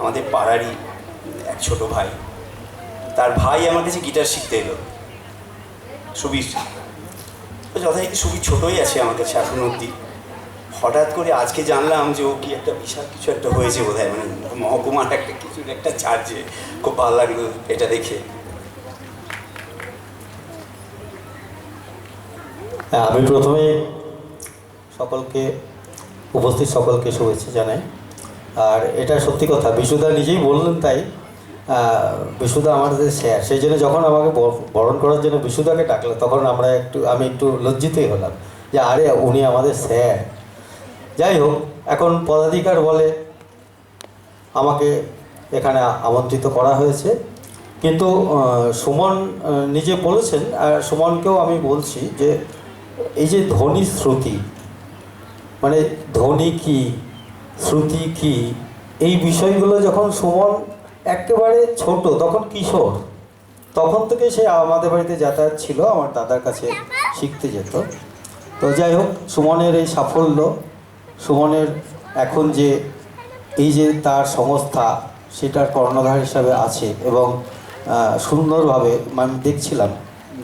আমাদের পাড়ারই এক ছোট ভাই। তার ভাই আমার কাছে গিটার শিখতে এলো। সুবীর। যথারীতি সুবীর ছোটোই আছে আমার কাছে এখন অব্দি। হঠাৎ করে আজকে জানলাম যে ও কি একটা বিশাল কিছু একটা হয়েছে বোধ হয় মানে মহকুমার একটা কিছু, একটা চার্জে খুব ভালো লাগল এটা দেখে। আমি প্রথমে সকলকে, উপস্থিত সকলকে শুভেচ্ছা জানাই। আর এটা সত্যি কথা, বিশুদা নিজেই বললেন তাই। বিশুদা আমাদের স্যার সেই জন্য যখন আমাকে বরণ করার জন্য বিশুদাকে ডাকলো, তখন আমরা একটু, আমি একটু লজ্জিতই হলাম যে, আরে, উনি আমাদের স্যার যাই হোক, এখন পদাধিকার বলে আমাকে এখানে আমন্ত্রিত করা হয়েছে। কিন্তু সুমন নিজে বলেছেন, আর সুমনকেও আমি বলছি যে, এই যে ধ্বনি শ্রুতি মানে ধ্বনি কি শ্রুতি কি? এই বিষয়গুলো যখন সুমন একেবারে ছোট, তখন কিশোর, তখন থেকে সে আমাদের বাড়িতে যাতায়াত ছিল, আমার দাদার কাছে শিখতে যেত। তো যাই হোক, সুমনের এই সাফল্য, সুমনের এখন যে, এই যে তার সংস্থা, সেটার কর্ণধার হিসাবে আছে এবং সুন্দরভাবে আমি দেখছিলাম,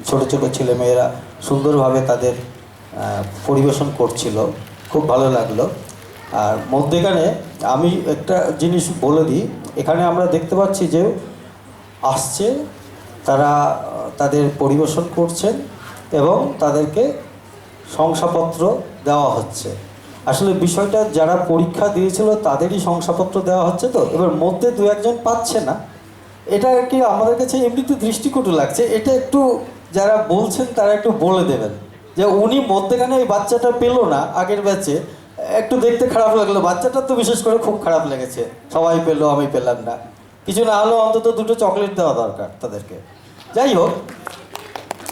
ছোট ছোট ছেলেমেয়েরা সুন্দরভাবে তাদের পরিবেশন করছিল, খুব ভালো লাগল। আর মধ্যেখানে আমি একটা জিনিস বলে দিই, এখানে আমরা দেখতে পাচ্ছি যে আসছে, তারা, তাদের পরিবেশন করছেন এবং তাদেরকে শংসাপত্র দেওয়া হচ্ছে। আসলে বিষয়টা যারা পরীক্ষা দিয়েছিল তাদেরই শংসাপত্র দেওয়া হচ্ছে তো, এবার মধ্যে দু একজন পাচ্ছে না। এটা কি আমাদের কাছে এমনিতে দৃষ্টিকটু লাগছে, এটা একটু যারা বলছেন তারা একটু বলে দেবেন। যে উনি মধ্যেখানে এই বাচ্চাটা পেল না আগের ব্যাচে একটু দেখতে খারাপ লাগল। বাচ্চাটা তো বিশেষ করে খুব খারাপ লেগেছে। সবাই পেল, আমি পেলাম না। কিছু না হলেও অন্তত দুটো চকলেট দেওয়া দরকার তাদেরকে। যাই হোক,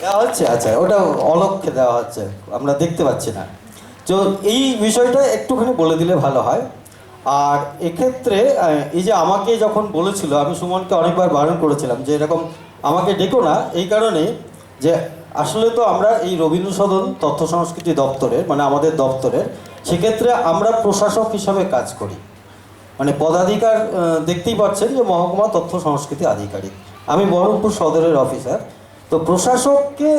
দেওয়া হচ্ছে আচ্ছা ওটা অলক্ষে দেওয়া হচ্ছে। আমরা দেখতে পাচ্ছি না। তো এই বিষয়টা একটুখানি বলে দিলে ভালো হয়। আর এক্ষেত্রে এই যে আমাকে যখন বলেছিল, আমি সুমনকে অনেকবার বারণ করেছিলাম যে এরকম আমাকে ডেকো না, এই কারণে যে আসলে তো আমরা এই রবীন্দ্র সদন তথ্য সংস্কৃতি দপ্তরের মানে আমাদের দপ্তরের সেক্ষেত্রে আমরা প্রশাসক হিসাবে কাজ করি। মানে পদাধিকার দেখতেই পাচ্ছেন যে মহকুমা তথ্য সংস্কৃতি আধিকারিক। আমি বহরমপুর সদরের অফিসার। তো প্রশাসককে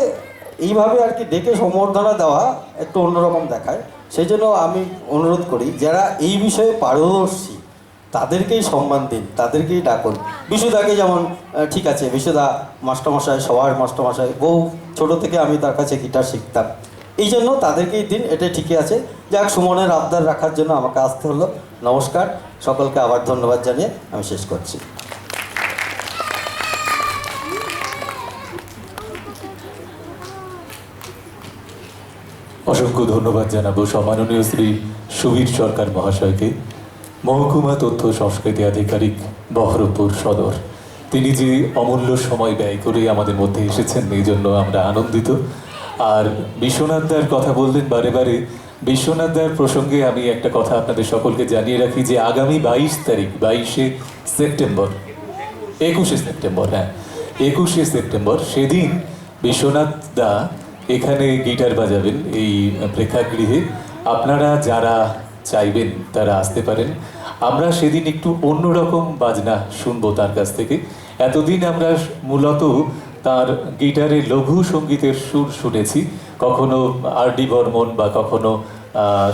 এইভাবে আর কি ডেকে সম্বর্ধনা দেওয়া একটু অন্যরকম দেখায়। সেই জন্য আমি অনুরোধ করি, যারা এই বিষয়ে পারদর্শী, তাদেরকেই সম্মান দিন, তাদেরকেই ডাকুন। বিশুদাকে যেমন ঠিক আছে, বিশুদা মাস্টারমশাই, সবার মাস্টারমশাই বহু ছোট থেকে আমি তার কাছে গিটার শিখতাম। এই জন্য তাদেরকেই দিন এটা ঠিকই আছে। যাক, সুমনের আবদার রাখার জন্য আমাকে আসতে হলো। নমস্কার, সকলকে আবার ধন্যবাদ জানিয়ে আমি শেষ করছি। অসংখ্য ধন্যবাদ জানাব সম্মাননীয় শ্রী সুবীর সরকার মহাশয়কে। মহকুমা তথ্য সংস্কৃতি আধিকারিক বহরমপুর সদর। তিনি যে অমূল্য সময় ব্যয় করে আমাদের মধ্যে এসেছেন, এই জন্য আমরা আনন্দিত। আর বিশ্বনাথ দার কথা বললেন বারে বারে, বিশ্বনাথ দার প্রসঙ্গে আমি একটা কথা আপনাদের সকলকে জানিয়ে রাখি যে আগামী বাইশ তারিখ, বাইশে সেপ্টেম্বর, একুশে সেপ্টেম্বর হ্যাঁ একুশে সেপ্টেম্বর সেদিন বিশ্বনাথ দা এখানে গিটার বাজাবেন এই প্রেক্ষাগৃহে। আপনারা যারা চাইবেন তারা আসতে পারেন। আমরা সেদিন একটু অন্যরকম বাজনা শুনব তার কাছ থেকে। এতদিন আমরা মূলত তার গিটারে লঘু সঙ্গীতের সুর শুনেছি। কখনো আর ডি বর্মন বা কখনো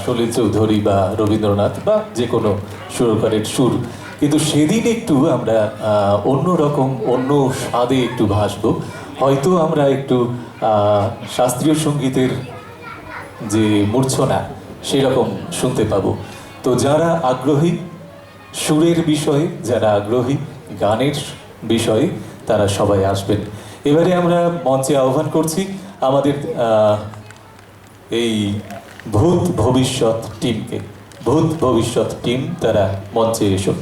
সলিল চৌধুরী বা রবীন্দ্রনাথ বা যে কোনো সুরকারের সুর। কিন্তু সেদিন একটু আমরা অন্য রকম, অন্য স্বাদে একটু ভাসবো। হয়তো আমরা একটু শাস্ত্রীয় সঙ্গীতের যে মূর্ছনা, সেরকম শুনতে পাবো। তো যারা আগ্রহী সুরের বিষয়ে, যারা আগ্রহী গানের বিষয়ে, তারা সবাই আসবেন। এবারে আমরা মঞ্চে আহ্বান করছি আমাদের এই ভূত ভবিষ্যৎ টিমকে ভূত ভবিষ্যৎ টিম তারা মঞ্চে এসো।